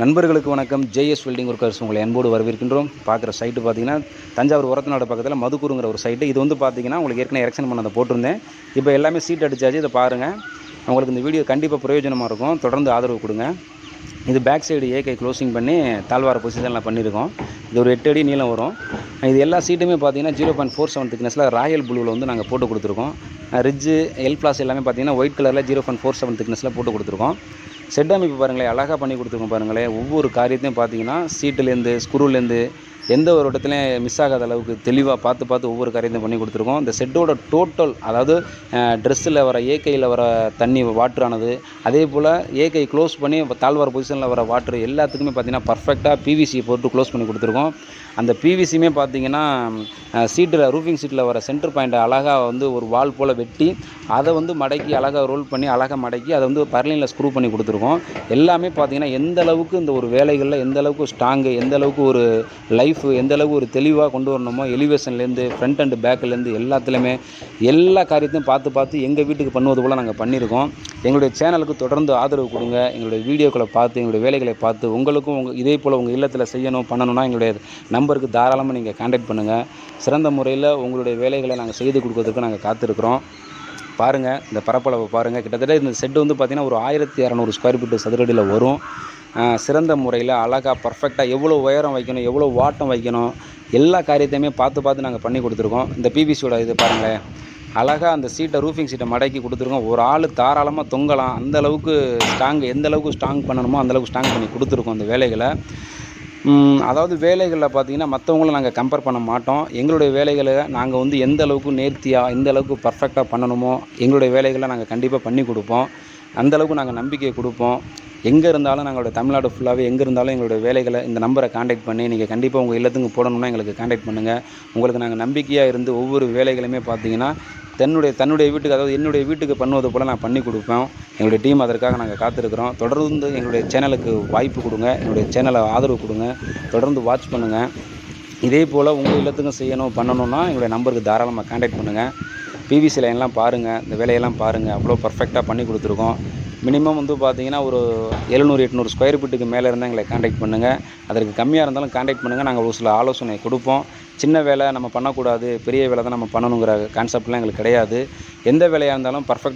நண்பர்களுக்கு வணக்கம். JS welding workers உங்களை அன்போடு வரவேற்கின்றோம். பார்க்குற சைட்டு பார்த்தீங்கன்னா தஞ்சாவூர் உரத்தநாடு பக்கத்தில் மதுக்கூருங்கிற ஒரு சைட்டு இது வந்து பார்த்தீங்கன்னா உங்களுக்கு ஏற்கனவே எரெக்ஷன் பண்ணதை போட்டிருந்தேன். இப்போ எல்லாமே சீட் அடிச்சாச்சு. இதை பாருங்கள் உங்களுக்கு இந்த வீடியோ கண்டிப்பாக பிரயோஜனமாக இருக்கும். தொடர்ந்து ஆதரவு கொடுங்க. இது பேக் சைடு ஏகை க்ளோசிங் பண்ணி தாழ்வார பொசிஷனில் பண்ணியிருக்கோம். இது ஒரு எட்டு அடி நீளம் வரும். இது எல்லா சீட்டுமே பார்த்தீங்கன்னா ஜீரோ பாயிண்ட் ஃபோர் செவன் திக்னஸில் ராயல் ப்ளூவில் வந்து நாங்கள் போட்டு கொடுத்துருக்கோம். ரிட்ஜு எல் பிளாஸ் எல்லாமே பார்த்தீங்கன்னா ஒயிட் கலரில் ஜீரோ பாயிண்ட் ஃபோர் செவன் திக்னஸில் போட்டு கொடுத்துருக்கோம். செட் அமைப்பு பாருங்களேன் அழகாக பண்ணி கொடுத்துருக்கோம் பாருங்களேன். ஒவ்வொரு காரியத்தையும் பார்த்தீங்கன்னா சீட்டுலேருந்து ஸ்க்ரூலேருந்து எந்த ஒரு இடத்துலையும் மிஸ் ஆகாத அளவுக்கு தெளிவாக பார்த்து பார்த்து ஒவ்வொரு காரியத்தையும் பண்ணி கொடுத்துருக்கோம். இந்த செட்டோட டோட்டல் அதாவது ட்ரெஸ்ஸில் வர ஏக்கையில் வர தண்ணி வாட்டரானது அதே போல் ஏகை க்ளோஸ் பண்ணி தாழ்வார பொசிஷனில் வர வாட்ரு எல்லாத்துக்குமே பார்த்திங்கன்னா பர்ஃபெக்டாக பிவிசி போட்டு க்ளோஸ் பண்ணி கொடுத்துருக்கோம். அந்த பிவிசியுமே பார்த்திங்கன்னா சீட்டில் ரூஃபிங் சீட்டில் வர சென்டர் பாயிண்ட்டை அழகாக வந்து ஒரு வால் போல் வெட்டி அதை வந்து மடக்கி அழகாக ரோல் பண்ணி அழகாக மடக்கி அதை வந்து பர்லைனில் ஸ்க்ரூ பண்ணி கொடுத்துருக்கோம். எல்லாமே பார்த்தீங்கன்னா எந்த அளவுக்கு இந்த ஒரு வேலைகளில் எந்த அளவுக்கு ஸ்ட்ராங்கு எந்த அளவுக்கு ஒரு லைஃப் எந்த எந்தளவு ஒரு தெளிவாக கொண்டு வரணுமோ எலிவேஷன்லேருந்து ஃப்ரண்ட் அண்ட் பேக்லேருந்து எல்லாத்துலேயுமே எல்லா காரியத்தையும் பார்த்து பார்த்து எங்கள் வீட்டுக்கு பண்ணுவது போல் நாங்கள் பண்ணியிருக்கோம். எங்களுடைய சேனலுக்கு தொடர்ந்து ஆதரவு கொடுங்க. எங்களுடைய வீடியோக்களை பார்த்து எங்களுடைய வேலைகளை பார்த்து உங்களுக்கும் உங்கள் இதே போல் உங்கள் இல்லத்தில் செய்யணும் பண்ணணும்னா எங்களுடைய நம்பருக்கு தாராளமாக நீங்கள் கான்டாக்ட் பண்ணுங்கள் சிறந்த முறையில் உங்களுடைய வேலைகளை நாங்கள் செய்து கொடுக்கறதுக்கு நாங்கள் காத்திருக்கிறோம். பாருங்கள் இந்த பரப்பளவை பாருங்கள் கிட்டத்தட்ட இந்த செட்டு வந்து பார்த்திங்கன்னா ஒரு ஆயிரத்தி இரநூறு ஸ்கொயர் ஃபீட்டு சதுரடியில் வரும். சிறந்த முறையில் அழகாக பர்ஃபெக்டாக எவ்வளோ உயரம் வைக்கணும் எவ்வளோ வாட்டம் வைக்கணும் எல்லா காரியத்தையுமே பார்த்து பார்த்து நாங்கள் பண்ணி கொடுத்துருக்கோம். இந்த பிபிசியோட இது பாருங்களேன். அழகாக அந்த சீட்டை ரூஃபிங் சீட்டை மடக்கி கொடுத்துருக்கோம். ஒரு ஆள் தாராளமாக தொங்கலாம். அந்த அளவுக்கு ஸ்ட்ராங் எந்த அளவுக்கு ஸ்ட்ராங் பண்ணணுமோ அந்தளவுக்கு ஸ்ட்ராங் பண்ணி கொடுத்துருக்கோம் அந்த வேலைகளை. அதாவது வேலைகளில் பார்த்தீங்கன்னா மற்றவங்கள நாங்கள் கம்பேர் பண்ண மாட்டோம். எங்களுடைய வேலைகளை நாங்கள் வந்து எந்த அளவுக்கு நேர்த்தியாக எந்த அளவுக்கு பர்ஃபெக்டாக பண்ணணுமோ எங்களுடைய வேலைகளை நாங்கள் கண்டிப்பாக பண்ணி கொடுப்போம். அந்த அளவுக்கு நாங்கள் நம்பிக்கை கொடுப்போம். எங்கே இருந்தாலும் நாங்களோட தமிழ்நாடு ஃபுல்லாகவே எங்கே இருந்தாலும் எங்களுடைய வேலைகளை இந்த நம்பரை காண்டாக்ட் பண்ணி நீங்கள் கண்டிப்பாக உங்கள் இல்லத்துக்கு போடணும்னா எங்களுக்கு காண்டாக்ட் பண்ணுங்கள் உங்களுக்கு நாங்கள் நம்பிக்கையாக இருந்து ஒவ்வொரு வேலைகளுமே பார்த்தீங்கன்னா தன்னுடைய தன்னுடைய வீட்டுக்கு அதாவது என்னுடைய வீட்டுக்கு பண்ணுவது போல் நான் பண்ணி கொடுப்பேன். எங்களுடைய டீம் அதற்காக நாங்கள் காத்திருக்கிறோம். தொடர்ந்து எங்களுடைய சேனலுக்கு வாய்ப்பு கொடுங்க. எங்களுடைய சேனலை ஆதரவு கொடுங்க. தொடர்ந்து வாட்ச் பண்ணுங்கள் இதே போல் உங்கள் இல்லத்துக்கும் செய்யணும் பண்ணணும்னா எங்களுடைய நம்பருக்கு தாராளமாக காண்டாக்ட் பண்ணுங்கள் பிவிசி லைன்லாம் பாருங்கள் இந்த வேலையெல்லாம் பாருங்கள் அவ்வளோ பர்ஃபெக்டாக பண்ணி கொடுத்துருக்கோம். மினிமம் வந்து பார்த்தீங்கன்னா ஒரு எழுநூறு எட்நூறு ஸ்கொயர் ஃபீட்டுக்கு மேலே இருந்தால் எங்களை காண்டாக்ட் பண்ணுங்கள் அதற்கு கம்மியாக இருந்தாலும் காண்டாக்ட் பண்ணுங்கள் நாங்கள் ஒரு சில ஆலோசனை கொடுப்போம். சின்ன வேலை நம்ம பண்ணக்கூடாது பெரிய வேலை தான் நம்ம பண்ணணுங்கிற கான்செப்ட்லாம் எங்களுக்கு கிடையாது. எந்த வேலையாக இருந்தாலும் பர்ஃபெக்ட்